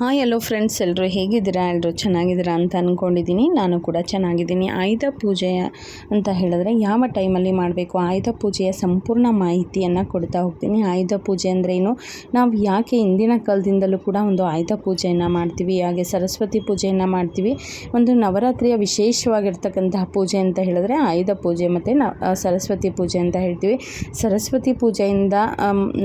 Hi ಎಲ್ಲೋ friends ಎಲ್ಲರೂ ಹೇಗಿದ್ದೀರಾ? ಎಲ್ಲರೂ ಚೆನ್ನಾಗಿದ್ದೀರಾ ಅಂತ ಅಂದ್ಕೊಂಡಿದ್ದೀನಿ ನಾನು ಕೂಡ ಚೆನ್ನಾಗಿದ್ದೀನಿ. ಆಯುಧ ಪೂಜೆಯ ಅಂತ ಹೇಳಿದ್ರೆ ಯಾವ ಟೈಮಲ್ಲಿ ಮಾಡಬೇಕು? ಆಯುಧ ಪೂಜೆಯ ಸಂಪೂರ್ಣ ಮಾಹಿತಿಯನ್ನು ಕೊಡ್ತಾ ಹೋಗ್ತೀನಿ. ಆಯುಧ ಪೂಜೆ ಏನು? ನಾವು ಯಾಕೆ ಹಿಂದಿನ ಕಾಲದಿಂದಲೂ ಕೂಡ ಒಂದು ಆಯುಧ ಪೂಜೆಯನ್ನು ಮಾಡ್ತೀವಿ, ಹಾಗೆ ಸರಸ್ವತಿ ಪೂಜೆಯನ್ನು ಮಾಡ್ತೀವಿ. ಒಂದು ನವರಾತ್ರಿಯ ವಿಶೇಷವಾಗಿರ್ತಕ್ಕಂತಹ ಪೂಜೆ ಅಂತ ಹೇಳಿದ್ರೆ ಆಯುಧ ಪೂಜೆ ಮತ್ತು ಸರಸ್ವತಿ ಪೂಜೆ ಅಂತ ಹೇಳ್ತೀವಿ. ಸರಸ್ವತಿ ಪೂಜೆಯಿಂದ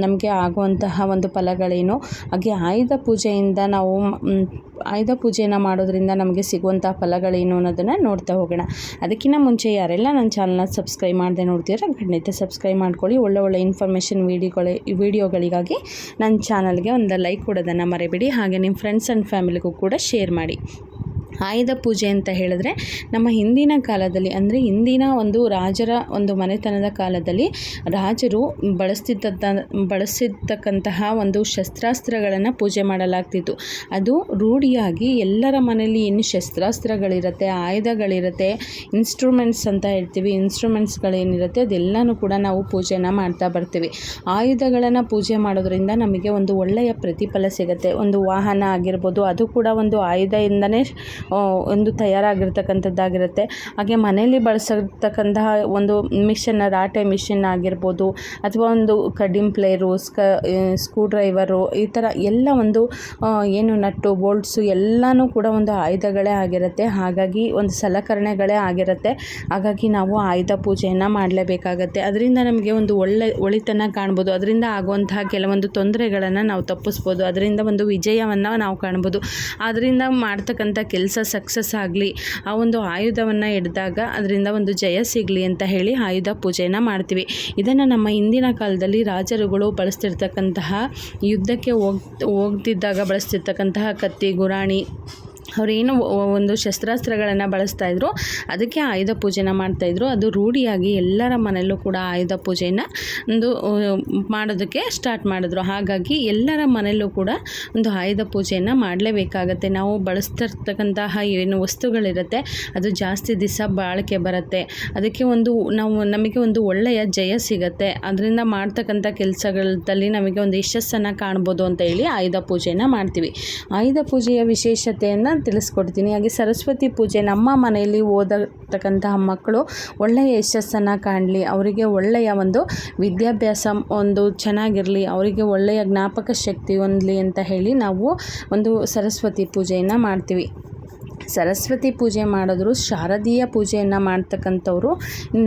ನಮಗೆ ಆಗುವಂತಹ ಒಂದು ಫಲಗಳೇನು? ಹಾಗೆ ಆಯುಧ ಪೂಜೆಯಿಂದ ನಾವು ಮ್, ಆಯುಧ ಪೂಜೆಯನ್ನು ಮಾಡೋದ್ರಿಂದ ನಮಗೆ ಸಿಗುವಂಥ ಫಲಗಳೇನು ಅನ್ನೋದನ್ನು ನೋಡ್ತಾ ಹೋಗೋಣ. ಅದಕ್ಕಿಂತ ಮುಂಚೆ ಯಾರೆಲ್ಲ ನನ್ನ ಚಾನಲ್ನ ಸಬ್ಸ್ಕ್ರೈಬ್ ಮಾಡದೆ ನೋಡ್ತೀರಾ ಖಂಡಿತ ಸಬ್ಸ್ಕ್ರೈಬ್ ಮಾಡ್ಕೊಳ್ಳಿ. ಒಳ್ಳೆ ಒಳ್ಳೆ ಇನ್ಫಾರ್ಮೇಷನ್ ವೀಡಿಯೋಗಳ ವೀಡಿಯೋಗಳಿಗಾಗಿ ನನ್ನ ಚಾನಲ್ಗೆ ಒಂದು ಲೈಕ್ ಕೊಡೋದನ್ನು ಮರಿಬೇಡಿ. ಹಾಗೆ ನಿಮ್ಮ ಫ್ರೆಂಡ್ಸ್ ಆ್ಯಂಡ್ ಫ್ಯಾಮಿಲಿಗೂ ಕೂಡ ಶೇರ್ ಮಾಡಿ. ಆಯುಧ ಪೂಜೆ ಅಂತ ಹೇಳಿದ್ರೆ ನಮ್ಮ ಹಿಂದಿನ ಕಾಲದಲ್ಲಿ ಅಂದರೆ ಹಿಂದಿನ ಒಂದು ರಾಜರ ಒಂದು ಮನೆತನದ ಕಾಲದಲ್ಲಿ ರಾಜರು ಬಳಸ್ತಿದ್ದ ಬಳಸಿರ್ತಕ್ಕಂತಹ ಒಂದು ಶಸ್ತ್ರಾಸ್ತ್ರಗಳನ್ನು ಪೂಜೆ ಮಾಡಲಾಗ್ತಿತ್ತು. ಅದು ರೂಢಿಯಾಗಿ ಎಲ್ಲರ ಮನೆಯಲ್ಲಿ ಏನು ಶಸ್ತ್ರಾಸ್ತ್ರಗಳಿರುತ್ತೆ ಆಯುಧಗಳಿರುತ್ತೆ ಇನ್ಸ್ಟ್ರೂಮೆಂಟ್ಸ್ ಅಂತ ಹೇಳ್ತೀವಿ ಇನ್ಸ್ಟ್ರೂಮೆಂಟ್ಸ್ಗಳೇನಿರುತ್ತೆ ಅದೆಲ್ಲನೂ ಕೂಡ ನಾವು ಪೂಜೆನ ಮಾಡ್ತಾ ಬರ್ತೀವಿ. ಆಯುಧಗಳನ್ನು ಪೂಜೆ ಮಾಡೋದ್ರಿಂದ ನಮಗೆ ಒಂದು ಒಳ್ಳೆಯ ಪ್ರತಿಫಲ ಸಿಗುತ್ತೆ. ಒಂದು ವಾಹನ ಆಗಿರ್ಬೋದು ಅದು ಕೂಡ ಒಂದು ಆಯುಧ ಆ, ಒಂದು ತಯಾರಾಗಿರ್ತಕ್ಕಂಥದ್ದಾಗಿರುತ್ತೆ. ಹಾಗೆ ಮನೆಯಲ್ಲಿ ಬಳಸಿರ್ತಕ್ಕಂತಹ ಒಂದು ಮಿಷನ್, ರಾಟೆ ಮಿಷಿನ್ ಆಗಿರ್ಬೋದು, ಅಥವಾ ಒಂದು ಕಡಿಮ್ ಪ್ಲೇರು, ಸ್ಕ ಸ್ಕ್ರೂ ಡ್ರೈವರು ಈ ಥರ ಎಲ್ಲ ಒಂದು ಏನು ನಟ್ಟು, ಬೋಲ್ಟ್ಸು ಎಲ್ಲನೂ ಕೂಡ ಒಂದು ಆಯುಧಗಳೇ ಆಗಿರುತ್ತೆ. ಹಾಗಾಗಿ ಒಂದು ಸಲಕರಣೆಗಳೇ ಆಗಿರುತ್ತೆ. ಹಾಗಾಗಿ ನಾವು ಆಯುಧ ಪೂಜೆಯನ್ನು ಮಾಡಲೇಬೇಕಾಗತ್ತೆ. ಅದರಿಂದ ನಮಗೆ ಒಂದು ಒಳ್ಳೆ ಒಳಿತನ ಕಾಣ್ಬೋದು. ಅದರಿಂದ ಆಗುವಂತಹ ಕೆಲವೊಂದು ತೊಂದರೆಗಳನ್ನು ನಾವು ತಪ್ಪಿಸ್ಬೋದು. ಅದರಿಂದ ಒಂದು ವಿಜಯವನ್ನು ನಾವು ಕಾಣ್ಬೋದು. ಅದರಿಂದ ಮಾಡ್ತಕ್ಕಂಥ ಕೆಲಸ ಸಕ್ಸಸ್ ಆಗಲಿ, ಆ ಒಂದು ಆಯುಧವನ್ನು ಹಿಡಿದಾಗ ಅದರಿಂದ ಒಂದು ಜಯ ಸಿಗಲಿ ಅಂತ ಹೇಳಿ ಆಯುಧ ಪೂಜೆಯನ್ನು ಮಾಡ್ತೀವಿ. ಇದನ್ನು ನಮ್ಮ ಹಿಂದಿನ ಕಾಲದಲ್ಲಿ ರಾಜರುಗಳು ಬಳಸ್ತಿರ್ತಕ್ಕಂತಹ ಯುದ್ಧಕ್ಕೆ ಹೋಗ್, ಹೋಗ್ತಿದ್ದಾಗ ಬಳಸ್ತಿರ್ತಕ್ಕಂತಹ ಕತ್ತಿ, ಗುರಾಣಿ ಅವರೇನು ಒಂದು ಶಸ್ತ್ರಾಸ್ತ್ರಗಳನ್ನು ಬಳಸ್ತಾ ಇದ್ರು. ಅದಕ್ಕೆ ಆಯುಧ ಪೂಜೆನ ಮಾಡ್ತಾಯಿದ್ರು ಅದು ರೂಢಿಯಾಗಿ ಎಲ್ಲರ ಮನೆಯಲ್ಲೂ ಕೂಡ ಆಯುಧ ಪೂಜೆಯನ್ನು ಒಂದು ಮಾಡೋದಕ್ಕೆ ಸ್ಟಾರ್ಟ್ ಮಾಡಿದ್ರು. ಹಾಗಾಗಿ ಎಲ್ಲರ ಮನೆಯಲ್ಲೂ ಕೂಡ ಒಂದು ಆಯುಧ ಪೂಜೆಯನ್ನು ಮಾಡಲೇಬೇಕಾಗತ್ತೆ. ನಾವು ಬಳಸ್ತಿರ್ತಕ್ಕಂತಹ ಏನು ವಸ್ತುಗಳಿರುತ್ತೆ, ಅದು ಜಾಸ್ತಿ ದಿವಸ ಬಾಳಿಕೆ ಬರುತ್ತೆ. ಅದಕ್ಕೆ ಒಂದು, ನಾವು ನಮಗೆ ಒಂದು ಒಳ್ಳೆಯ ಜಯ ಸಿಗುತ್ತೆ. ಅದರಿಂದ ಮಾಡ್ತಕ್ಕಂಥ ಕೆಲಸಗಳಲ್ಲಿ ನಮಗೆ ಒಂದು ಯಶಸ್ಸನ್ನು ಕಾಣ್ಬೋದು ಅಂತ ಹೇಳಿ ಆಯುಧ ಪೂಜೆಯನ್ನು ಮಾಡ್ತೀವಿ. ಆಯುಧ ಪೂಜೆಯ ವಿಶೇಷತೆಯನ್ನು ತಿಳಿಸ್ಕೊಡ್ತೀನಿ. ಹಾಗೆ ಸರಸ್ವತಿ ಪೂಜೆ ನಮ್ಮ ಮನೆಯಲ್ಲಿ ಓದತಕ್ಕಂತಹ ಮಕ್ಕಳು ಒಳ್ಳೆಯ ಯಶಸ್ಸನ್ನು ಕಾಣಲಿ. ಅವರಿಗೆ ಒಳ್ಳೆಯ ಒಂದು ವಿದ್ಯಾಭ್ಯಾಸ ಒಂದು ಚೆನ್ನಾಗಿರಲಿ, ಅವರಿಗೆ ಒಳ್ಳೆಯ ಜ್ಞಾಪಕ ಶಕ್ತಿ ಹೊಂದಲಿ ಅಂತ ಹೇಳಿ ನಾವು ಒಂದು ಸರಸ್ವತಿ ಪೂಜೆಯನ್ನು ಮಾಡ್ತೀವಿ. ಸರಸ್ವತಿ ಪೂಜೆ ಮಾಡಿದ್ರು, ಶಾರದೀಯ ಪೂಜೆಯನ್ನು ಮಾಡ್ತಕ್ಕಂಥವ್ರು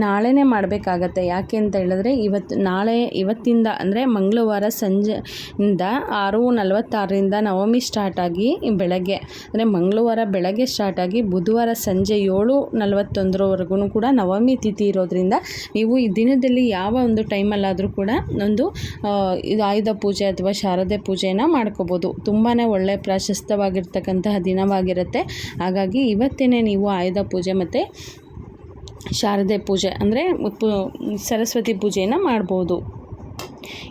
ನಾಳೆನೇ ಮಾಡಬೇಕಾಗತ್ತೆ. ಯಾಕೆ ಅಂತ ಹೇಳಿದ್ರೆ, ಇವತ್ತು ನಾಳೆ ಇವತ್ತಿಂದ ಅಂದರೆ ಮಂಗಳವಾರ ಸಂಜೆಯಿಂದ ಆರು ನಲವತ್ತಾರರಿಂದ ನವಮಿ ಸ್ಟಾರ್ಟ್ ಆಗಿ ಬೆಳಗ್ಗೆ, ಅಂದರೆ ಮಂಗಳವಾರ ಬೆಳಗ್ಗೆ ಸ್ಟಾರ್ಟ್ ಆಗಿ ಬುಧವಾರ ಸಂಜೆ ಏಳು ನಲವತ್ತೊಂದರವರೆಗೂ ಕೂಡ ನವಮಿ ತಿಥಿ ಇರೋದ್ರಿಂದ ನೀವು ಈ ದಿನದಲ್ಲಿ ಯಾವ ಒಂದು ಟೈಮಲ್ಲಾದರೂ ಕೂಡ ಒಂದು ಇದು ಆಯುಧ ಪೂಜೆ ಅಥವಾ ಶಾರದೆ ಪೂಜೆಯನ್ನು ಮಾಡ್ಕೋಬೋದು. ತುಂಬಾ ಒಳ್ಳೆ ಪ್ರಾಶಸ್ತ್ಯವಾಗಿರ್ತಕ್ಕಂತಹ ದಿನವಾಗಿರುತ್ತೆ. ಹಾಗಾಗಿ ಇವತ್ತೇ ನೀವು ಆಯುಧ ಪೂಜೆ ಮತ್ತು ಶಾರದೆ ಪೂಜೆ ಅಂದರೆ ಸರಸ್ವತಿ ಪೂಜೆಯನ್ನು ಮಾಡ್ಬೋದು.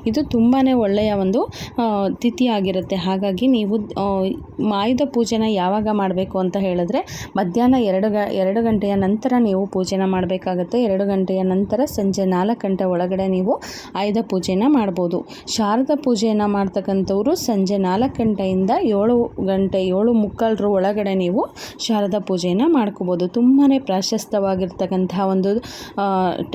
ಇದು ತುಂಬಾ ಒಳ್ಳೆಯ ಒಂದು ತಿಥಿ ಆಗಿರುತ್ತೆ ಹಾಗಾಗಿ ನೀವು ಆಯುಧ ಪೂಜೆನ ಯಾವಾಗ ಮಾಡಬೇಕು ಅಂತ ಹೇಳಿದ್ರೆ, ಮಧ್ಯಾಹ್ನ ಎರಡು ಗ, ಎರಡು ಗಂಟೆಯ ನಂತರ ನೀವು ಪೂಜೆನ ಮಾಡಬೇಕಾಗತ್ತೆ. ಎರಡು ಗಂಟೆಯ ನಂತರ ಸಂಜೆ ನಾಲ್ಕು ಗಂಟೆ ಒಳಗಡೆ ನೀವು ಆಯುಧ ಪೂಜೆನ ಮಾಡ್ಬೋದು. ಶಾರದಾ ಪೂಜೆಯನ್ನು ಮಾಡ್ತಕ್ಕಂಥವ್ರು ಸಂಜೆ ನಾಲ್ಕು ಗಂಟೆಯಿಂದ ಏಳು ಗಂಟೆ, ಏಳು ಮುಕ್ಕಾಲರ ಒಳಗಡೆ ನೀವು ಶಾರದಾ ಪೂಜೆಯನ್ನು ಮಾಡ್ಕೋಬೋದು. ತುಂಬಾ ಪ್ರಾಶಸ್ತವಾಗಿರ್ತಕ್ಕಂತಹ ಒಂದು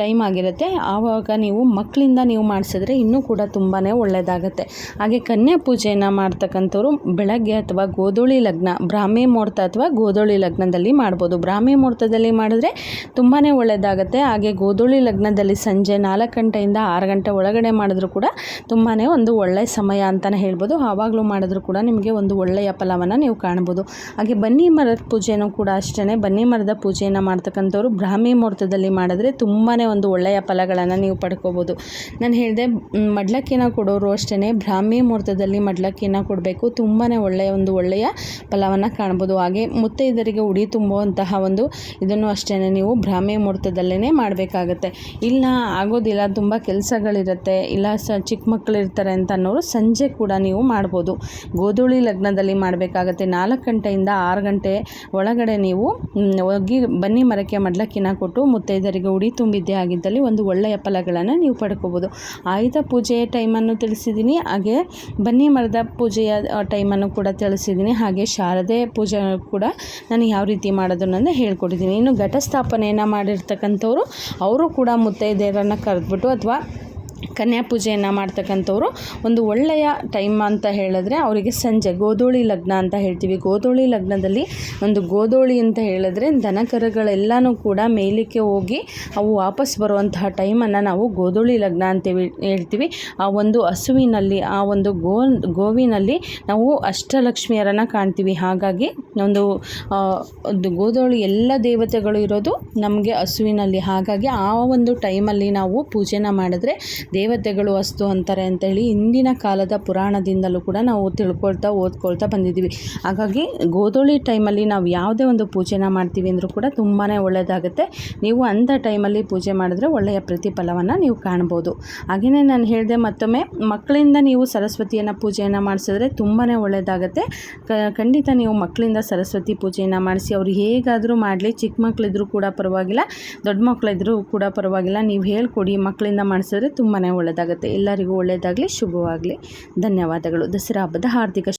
ಟೈಮ್ ಆಗಿರುತ್ತೆ. ಆವಾಗ ನೀವು ಮಕ್ಕಳಿಂದ ನೀವು ಮಾಡಿಸಿದ್ರೆ ಇನ್ನೂ ಕೂಡ ತುಂಬಾ ಒಳ್ಳೆಯದಾಗತ್ತೆ ಹಾಗೆ ಕನ್ಯಾ ಪೂಜೆಯನ್ನು ಮಾಡ್ತಕ್ಕಂಥವ್ರು ಬೆಳಗ್ಗೆ ಅಥವಾ ಗೋಧೂಳಿ ಲಗ್ನ, ಬ್ರಾಹ್ಮಿ ಮುಹೂರ್ತ ಅಥವಾ ಗೋಧೂಳಿ ಲಗ್ನದಲ್ಲಿ ಮಾಡ್ಬೋದು. ಬ್ರಾಹ್ಮಿ ಮುಹೂರ್ತದಲ್ಲಿ ಮಾಡಿದ್ರೆ ತುಂಬಾ ಒಳ್ಳೆಯದಾಗತ್ತೆ ಹಾಗೆ ಗೋಧೂಳಿ ಲಗ್ನದಲ್ಲಿ ಸಂಜೆ ನಾಲ್ಕು ಗಂಟೆಯಿಂದ ಆರು ಗಂಟೆ ಒಳಗಡೆ ಮಾಡಿದ್ರು ಕೂಡ ತುಂಬಾ ಒಂದು ಒಳ್ಳೆಯ ಸಮಯ ಅಂತಲೇ ಹೇಳ್ಬೋದು. ಆವಾಗಲೂ ಮಾಡಿದ್ರು ಕೂಡ ನಿಮಗೆ ಒಂದು ಒಳ್ಳೆಯ ಫಲವನ್ನು ನೀವು ಕಾಣ್ಬೋದು. ಹಾಗೆ ಬನ್ನಿ ಮರದ ಪೂಜೆನೂ ಕೂಡ ಅಷ್ಟೇ ಬನ್ನಿ ಮರದ ಪೂಜೆಯನ್ನು ಮಾಡ್ತಕ್ಕಂಥವ್ರು ಬ್ರಾಹ್ಮಿ ಮುಹೂರ್ತದಲ್ಲಿ ಮಾಡಿದ್ರೆ ತುಂಬಾ ಒಂದು ಒಳ್ಳೆಯ ಫಲಗಳನ್ನು ನೀವು ಪಡ್ಕೋಬೋದು. ನಾನು ಹೇಳಿದೆ ಮಡ್ಲಕ್ಕಿನ ಕೊಡೋರು ಅಷ್ಟೇ ಬ್ರಾಹ್ಮಿ ಮುಹೂರ್ತದಲ್ಲಿ ಮಡ್ಲಕ್ಕಿನ ಕೊಡಬೇಕು. ತುಂಬಾ ಒಳ್ಳೆಯ ಒಂದು ಒಳ್ಳೆಯ ಫಲವನ್ನು ಕಾಣ್ಬೋದು. ಹಾಗೆ ಮುತ್ತೈದರಿಗೆ ಉಡಿ ತುಂಬುವಂತಹ ಒಂದು ಇದನ್ನು ಅಷ್ಟೇ ನೀವು ಬ್ರಾಹ್ಮಿ ಮುಹೂರ್ತದಲ್ಲೇ ಮಾಡಬೇಕಾಗತ್ತೆ. ಇಲ್ಲ ಆಗೋದಿಲ್ಲ, ತುಂಬ ಕೆಲಸಗಳಿರುತ್ತೆ. ಇಲ್ಲ ಸ ಚಿಕ್ಕ ಮಕ್ಕಳು ಇರ್ತಾರೆ ಅಂತ ಅನ್ನೋರು ಸಂಜೆ ಕೂಡ ನೀವು ಮಾಡ್ಬೋದು. ಗೋಧೂಳಿ ಲಗ್ನದಲ್ಲಿ ಮಾಡಬೇಕಾಗತ್ತೆ. ನಾಲ್ಕು ಗಂಟೆಯಿಂದ ಆರು ಗಂಟೆ ಒಳಗಡೆ ನೀವು ಹೋಗಿ ಬನ್ನಿ ಮರಕ್ಕೆ ಮಡ್ಲಕ್ಕಿನ ಕೊಟ್ಟು ಮುತ್ತೈದರಿಗೆ ಉಡಿ ತುಂಬಿದ್ದೇ ಆಗಿದ್ದಲ್ಲಿ ಒಂದು ಒಳ್ಳೆಯ ಫಲಗಳನ್ನು ನೀವು ಪಡ್ಕೋಬೋದು. ಆಯುಧ ಆಯುಧ ಪೂಜೆಯ ಟೈಮನ್ನು ತಿಳಿಸಿದ್ದೀನಿ ಹಾಗೆ ಬನ್ನಿ ಮರದ ಪೂಜೆಯ ಟೈಮನ್ನು ಕೂಡ ತಿಳಿಸಿದ್ದೀನಿ ಹಾಗೆ ಶಾರದೆ ಪೂಜೆ ಕೂಡ ನಾನು ಯಾವ ರೀತಿ ಮಾಡೋದು ಅನ್ನೋದು ಹೇಳ್ಕೊಟ್ಟಿದ್ದೀನಿ ಇನ್ನು ಘಟಸ್ಥಾಪನೆಯನ್ನು ಮಾಡಿರ್ತಕ್ಕಂಥವ್ರು, ಅವರು ಕೂಡ ಮುತ್ತೈದೆಯರನ್ನು ಕರೆದ್ಬಿಟ್ಟು ಅಥವಾ ಕನ್ಯಾ ಪೂಜೆಯನ್ನು ಮಾಡ್ತಕ್ಕಂಥವ್ರು ಒಂದು ಒಳ್ಳೆಯ ಟೈಮ್ ಅಂತ ಹೇಳಿದ್ರೆ ಅವರಿಗೆ ಸಂಜೆ ಗೋಧೂಳಿ ಲಗ್ನ ಅಂತ ಹೇಳ್ತೀವಿ. ಗೋಧೂಳಿ ಲಗ್ನದಲ್ಲಿ ಒಂದು ಗೋಧೂಳಿ ಅಂತ ಹೇಳಿದ್ರೆ ದನಕರುಗಳೆಲ್ಲನೂ ಕೂಡ ಮೇಲಕ್ಕೆ ಹೋಗಿ ಅವು ವಾಪಸ್ ಬರುವಂತಹ ಟೈಮನ್ನು ನಾವು ಗೋಧೂಳಿ ಲಗ್ನ ಅಂತ ಹೇಳ್ತೀವಿ. ಆ ಒಂದು ಹಸುವಿನಲ್ಲಿ, ಆ ಒಂದು ಗೋ, ಗೋವಿನಲ್ಲಿ ನಾವು ಅಷ್ಟಲಕ್ಷ್ಮಿಯರನ್ನು ಕಾಣ್ತೀವಿ. ಹಾಗಾಗಿ ಒಂದು ಒಂದು ಗೋಧೂಳಿ ಎಲ್ಲ ದೇವತೆಗಳು ಇರೋದು ನಮಗೆ ಹಸುವಿನಲ್ಲಿ. ಹಾಗಾಗಿ ಆ ಒಂದು ಟೈಮಲ್ಲಿ ನಾವು ಪೂಜೆನ ಮಾಡಿದ್ರೆ ದೇವತೆಗಳು ವಸ್ತು ಅಂತಾರೆ ಅಂತೇಳಿ ಹಿಂದಿನ ಕಾಲದ ಪುರಾಣದಿಂದಲೂ ಕೂಡ ನಾವು ತಿಳ್ಕೊಳ್ತಾ ಓದ್ಕೊಳ್ತಾ ಬಂದಿದ್ದೀವಿ. ಹಾಗಾಗಿ ಗೋಧೂಳಿ ಟೈಮಲ್ಲಿ ನಾವು ಯಾವುದೇ ಒಂದು ಪೂಜೆನ ಮಾಡ್ತೀವಿ ಅಂದರೂ ಕೂಡ ತುಂಬಾ ಒಳ್ಳೆಯದಾಗುತ್ತೆ ನೀವು ಅಂಥ ಟೈಮಲ್ಲಿ ಪೂಜೆ ಮಾಡಿದ್ರೆ ಒಳ್ಳೆಯ ಪ್ರತಿಫಲವನ್ನು ನೀವು ಕಾಣ್ಬೋದು. ಹಾಗೆಯೇ ನಾನು ಹೇಳಿದೆ ಮತ್ತೊಮ್ಮೆ, ಮಕ್ಕಳಿಂದ ನೀವು ಸರಸ್ವತಿಯನ್ನು ಪೂಜೆಯನ್ನು ಮಾಡಿಸಿದ್ರೆ ತುಂಬಾ ಒಳ್ಳೆಯದಾಗುತ್ತೆ ಖಂಡಿತ ನೀವು ಮಕ್ಕಳಿಂದ ಸರಸ್ವತಿ ಪೂಜೆಯನ್ನು ಮಾಡಿಸಿ, ಅವ್ರು ಹೇಗಾದರೂ ಮಾಡಲಿ, ಚಿಕ್ಕ ಮಕ್ಕಳಿದ್ರೂ ಕೂಡ ಪರವಾಗಿಲ್ಲ, ದೊಡ್ಡ ಮಕ್ಕಳಿದ್ರೂ ಕೂಡ ಪರವಾಗಿಲ್ಲ. ನೀವು ಹೇಳ್ಕೊಡಿ ಮಕ್ಕಳಿಂದ ಮಾಡಿಸಿದ್ರೆ ತುಂಬಾ ಒಳ್ಳೆಯದಾಗುತ್ತೆ ಎಲ್ಲರಿಗೂ ಒಳ್ಳೆಯದಾಗಲಿ ಶುಭವಾಗಲಿ. ಧನ್ಯವಾದಗಳು. ದಸರಾ ಹಬ್ಬದ ಹಾರ್ದಿಕ